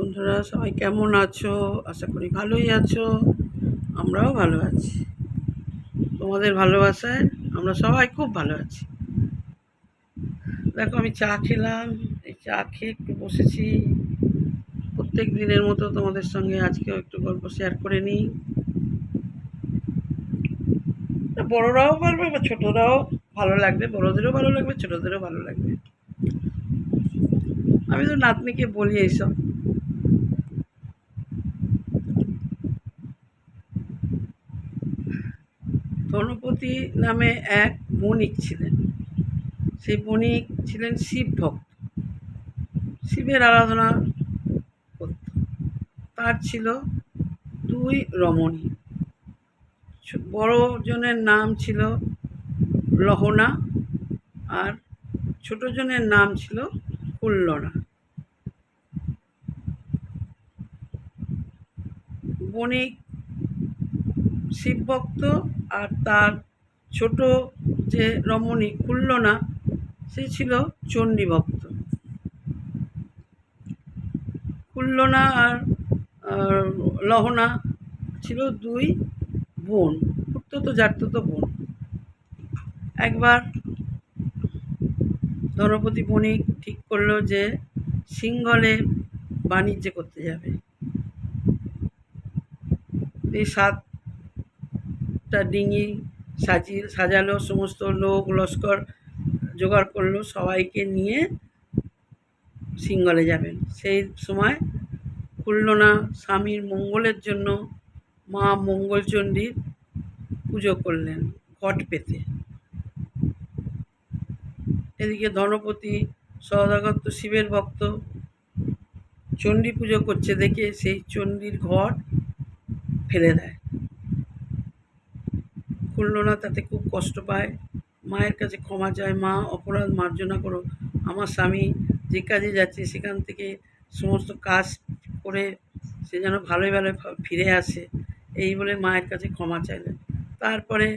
বন্ধুরা, সবাই কেমন আছো? আশা করি ভালোই আছো। আমরাও ভালো আছি। তোমাদের ভালোবাসায় আমরা সবাই খুব ভালো আছি। দেখো, আমি চা খেলাম। এই চা খেয়ে একটু বসেছি। প্রত্যেক দিনের মতো তোমাদের সঙ্গে আজকেও একটু গল্প শেয়ার করে নিই। বড়রাও পারবে বা ছোটরাও ভালো লাগবে, বড়দেরও ভালো লাগবে, ছোটোদেরও ভালো লাগবে। আমি তো নাতনিকে বলি এইসব। ধনপতি নামে এক বণিক ছিলেন। সেই বণিক ছিলেন শিব ভক্ত। শিবের আরাধনা করত। তার ছিল দুই রমণী। ছো- বড় জনের নাম ছিল লহনা আর ছোট জনের নাম ছিল কুল্লনা। বণিক শিবভক্ত আর তার ছোট যে রমণী কুল্লনা, সে ছিল চণ্ডী ভক্ত কুল্লনা আর লহনা ছিল দুই বোন তো জাততো বোন। একবার ধনপতি বণিক ঠিক করল যে সিংহলে বাণিজ্য করতে যাবে। এই সাতটা ডিঙি সাজিয়ে সাজালো, সমস্ত লোক, লস্কর জোগাড় করল, সবাইকে নিয়ে সিঙ্গলে যাবেন। সেই সময় খুলনা স্বামীর মঙ্গলের জন্য মা মঙ্গলচণ্ডীর পুজো করলেন ঘট পেতে। এদিকে ধনপতি সদাগত শিবের ভক্ত চণ্ডী পুজো করছে দেখে সেই চণ্ডীর ঘট ফেলে দেয়। খুলনা তাতে খুব কষ্ট পায়। মায়ের কাছে ক্ষমা চায়, মা অপরাধ মার্জনা করো। আমার স্বামী যে কাজে যাচ্ছে, সেখান থেকে সমস্ত কাজ করে সে যেন ভালোই ভালো ফিরে আসে, এই বলে মায়ের কাছে ক্ষমা চাইলেন। তারপরে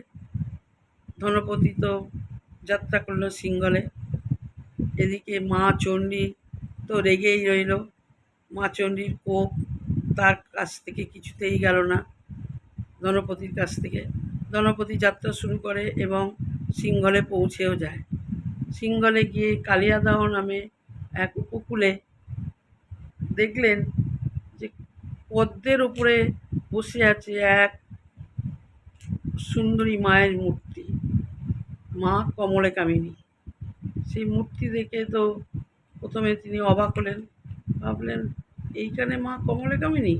ধনপতি তো যাত্রা করল সিঙ্গলে। এদিকে মা চণ্ডী তো রেগেই রইল। মা চণ্ডীর কোপ তার কাছ থেকে কিছুতেই গেল না, ধনপতির কাছ থেকে। ধনপতি যাত্রা শুরু করে এবং সিংহলে পৌঁছেও যায়। সিংহলে গিয়ে কালিয়াদাহ নামে এক উপকূলে দেখলেন যে পদ্মের উপরে বসে আছে এক সুন্দরী মায়ের মূর্তি, মা কমলে কামিনী সেই মূর্তি দেখে তো প্রথমে তিনি অবাক হলেন, ভাবলেন, এইখানে মা কমলে কামিনী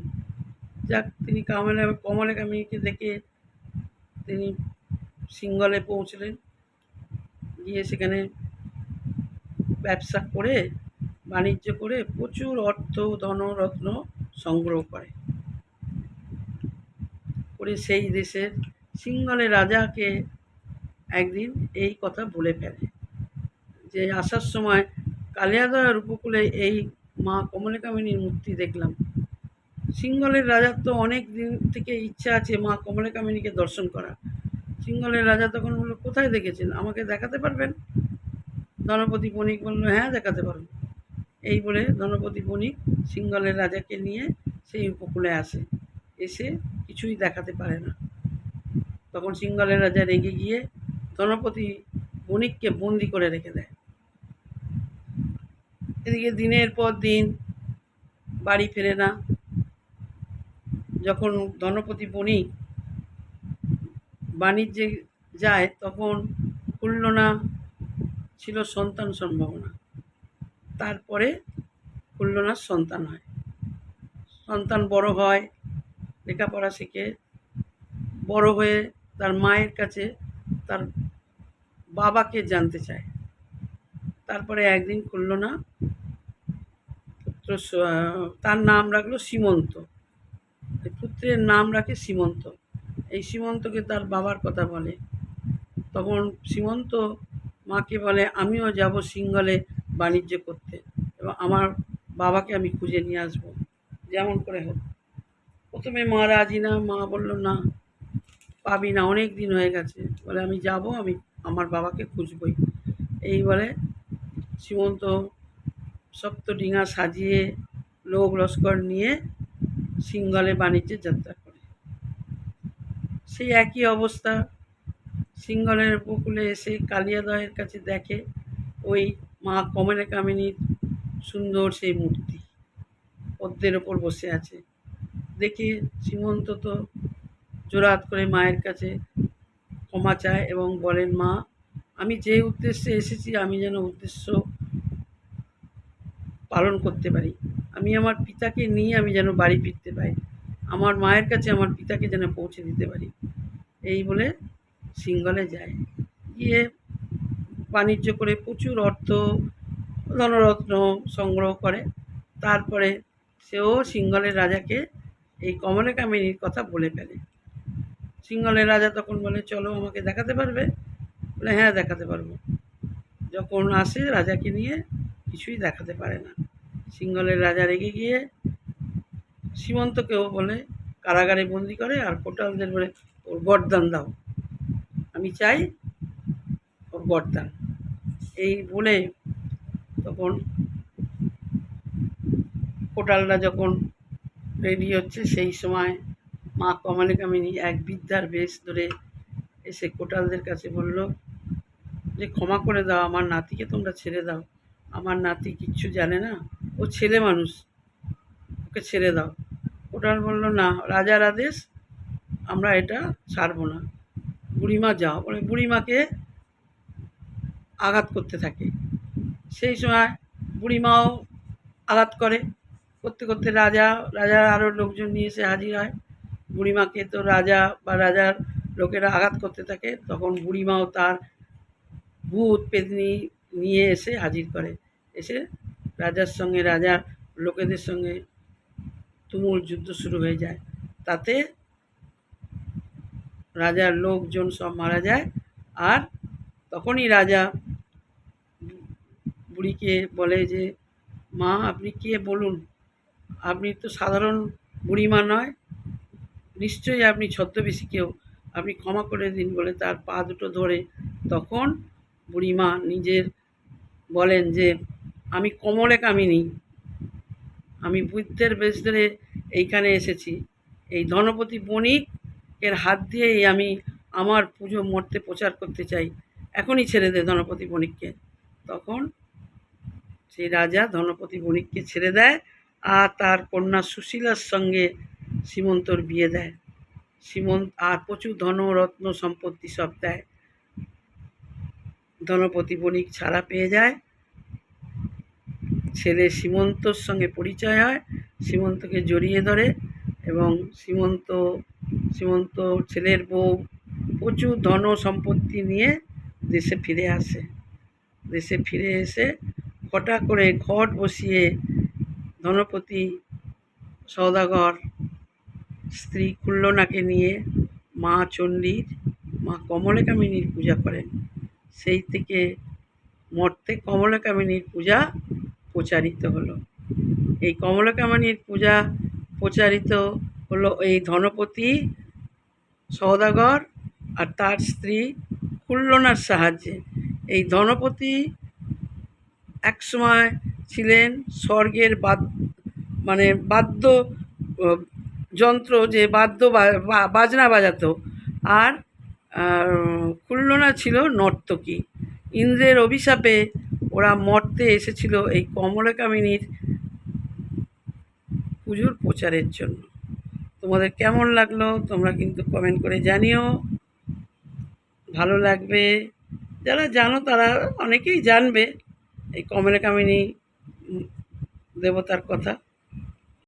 যাক, তিনি কামলে কমলে কামিনীকে দেখে তিনি সিঙ্গলে পৌঁছলেন। গিয়ে সেখানে ব্যবসা করে, বাণিজ্য করে প্রচুর অর্থ ধনরত্ন সংগ্রহ করে। করে সেই দেশের সিঙ্গলে রাজাকে একদিন এই কথা বলে ফেলে যে, আসার সময় কালিয়াদয়ার উপকূলে এই মা কমলিকামিনীর মূর্তি দেখলাম। সিঙ্গলের রাজার তো অনেক দিন থেকে ইচ্ছা আছে মা কমলিকামিনীকে দর্শন করা সিঙ্গলের রাজা তখন বলল, কোথায় দেখেছেন? আমাকে দেখাতে পারবেন? ধনপতি বণিক বলল হ্যাঁ দেখাতে পারব। এই বলে ধনপতি বণিক সিঙ্গলের রাজাকে নিয়ে সেই উপকূলে আসে। এসে কিছুই দেখাতে পারে না। তখন সিঙ্গলের রাজা রেগে গিয়ে ধনপতি বণিককে বন্দি করে রেখে দেয়। এদিকে দিনের পর দিন, বাড়ি ফেরে না। যখন ধনপতি বণিক বাণিজ্যে যায়, তখন খুলনা ছিল সন্তান সম্ভাবনা। তারপরে খুলনার সন্তান হয়। সন্তান বড় হয়, লেখাপড়া শিখে বড় হয়ে তার মায়ের কাছে তার বাবাকে জানতে চায়। তারপরে একদিন খুলনা পুত্র তার নাম রাখল সীমন্ত পুত্রের নাম রাখে সীমন্ত। এই সীমন্তকে তার বাবার কথা বলে। তখন সীমন্ত মাকে বলে, আমিও যাব সিঙ্গলে বাণিজ্য করতে এবং আমার বাবাকে আমি খুঁজে নিয়ে আসব। যেমন করে হোক। প্রথমে মা রাজি না, মা বলল, না, পাবি না, অনেক দিন হয়ে গেছে। বলে, আমি যাব, আমি আমার বাবাকে খুঁজবই। এই বলে সীমন্ত সপ্ত ডিঙা সাজিয়ে লোক লস্কর নিয়ে সিঙ্গলে বাণিজ্যে যাত্রা করে। সেই একই অবস্থা সিঙ্গলের উপকূলে এসে কালিয়াদয়ের কাছে দেখে ওই মা কমলে কামিনীর সুন্দর সেই মূর্তি পদ্মের ওপর বসে আছে। দেখে সীমন্ত তো জোরাত করে মায়ের কাছে ক্ষমা চায় এবং বলেন, মা, আমি যে উদ্দেশ্যে এসেছি, আমি যেন উদ্দেশ্য পালন করতে পারি। আমি আমার পিতাকে নিয়ে আমি যেন বাড়ি ফিরতে পারি। আমার মায়ের কাছে আমার পিতাকে যেন পৌঁছে দিতে পারি। এই বলে সিঙ্গলে যায় গিয়ে বাণিজ্য করে প্রচুর অর্থ, ধনরত্ন সংগ্রহ করে। তারপরে সেও সিঙ্গলের রাজাকে এই কমলে কামিনীর কথা বলে ফেলে। সিঙ্গলের রাজা তখন বলে, চলো আমাকে দেখাতে পারবে? বলে হ্যাঁ দেখাতে পারব। যখন আসে রাজাকে নিয়ে কিছুই দেখাতে পারে না। সিঙ্গলের রাজা রেগে গিয়ে সীমন্তকেও বলে, কারাগারে বন্দি করে আর কোটালদের বলে, ওর গরদান দাও। আমি চাই ওর গরদান। এই বলে তখন কোটালরা যখন রেডি হচ্ছে, সেই সময় মা কমলে কামিনী এক বিদ্যার বেশ ধরে এসে কোটালদের কাছে বলল, যে ক্ষমা করে দাও, আমার নাতিকে তোমরা ছেড়ে দাও। আমার নাতি কিচ্ছু জানে না। ও ছেলে মানুষ। ওকে ছেড়ে দাও। কোটাল বলল, না, রাজার আদেশ, আমরা এটা ছাড়বো না। বুড়িমা যাও। বলে, বুড়িমাকে আঘাত করতে থাকে। সেই সময় বুড়িমাও আঘাত করে। করতে করতে রাজা, রাজার আরও লোকজন নিয়ে এসে হাজির হয়। বুড়িমাকে তো রাজা বা রাজার লোকেরা আঘাত করতে থাকে। তখন বুড়িমাও তার ভূত, পেতনি নিয়ে এসে হাজির করে। এসে রাজার সঙ্গে রাজার লোকেদের সঙ্গে তুমুল যুদ্ধ শুরু হয়ে যায়। তাতে রাজার লোকজন সব মারা যায় আর তখনই রাজা বুড়িকে বলে যে, মা, আপনি কে বলুন? আপনি তো সাধারণ বুড়িমা নয়। নিশ্চয়ই আপনি ছদ্মবেশী কেউ। আপনি ক্ষমা করে দিন বলে তার পা দুটো ধরে তখন বুড়িমা নিজের বলেন যে, আমি কমলে কামিনী। আমি বুদ্ধের বেশ ধরে এইখানে এসেছি। এই ধনপতি বণিক, এর হাত দিয়েই আমি আমার পুজো মর্তে প্রচার করতে চাই। এখনই ছেড়ে দে ধনপতি বণিককে। তখন সেই রাজা ধনপতি বণিককে ছেড়ে দেয় আর তার কন্যা সুশীলার সঙ্গে সীমন্তর বিয়ে দেয়। সীমন্ত, আর প্রচুর ধনরত্ন সম্পত্তি সব দেয়। ধনপতি বণিক ছাড়া পেয়ে যায়। ছেলে সীমন্তর সঙ্গে পরিচয় হয়, সীমন্তকে জড়িয়ে ধরে এবং সীমন্ত সীমন্ত ছেলের বউ প্রচুর ধন সম্পত্তি নিয়ে দেশে ফিরে আসে। দেশে ফিরে এসে ঘটা করে ঘট বসিয়ে ধনপতি সওদাগর স্ত্রী কুল্লনাকে নিয়ে মা চণ্ডীর, মা কমলাকামিনীর পূজা করেন। সেই থেকে মর্তে কমলাকামিনীর পূজা প্রচারিত হলো। এই কমলাকামিনীর পূজা প্রচারিত হলো এই ধনপতি সওদাগর আর তার স্ত্রী কুল্লনার সাহায্যে। এই ধনপতি একসময় ছিলেন স্বর্গের বাদ মানে বাদ্য যন্ত্র যে বাদ্য বাজনা বাজাতো। আর আর কুল্লনা ছিল নর্তকী। ইন্দ্রের অভিশাপে ওরা মর্তে এসেছিল এই কমলাকামিনীর পুজোর প্রচারের জন্য। তোমাদের কেমন লাগল তোমরা কিন্তু কমেন্ট করে জানিও। ভালো লাগবে। যারা জানো তারা অনেকেই জানবে এই কমলাকামিনী দেবতার কথা।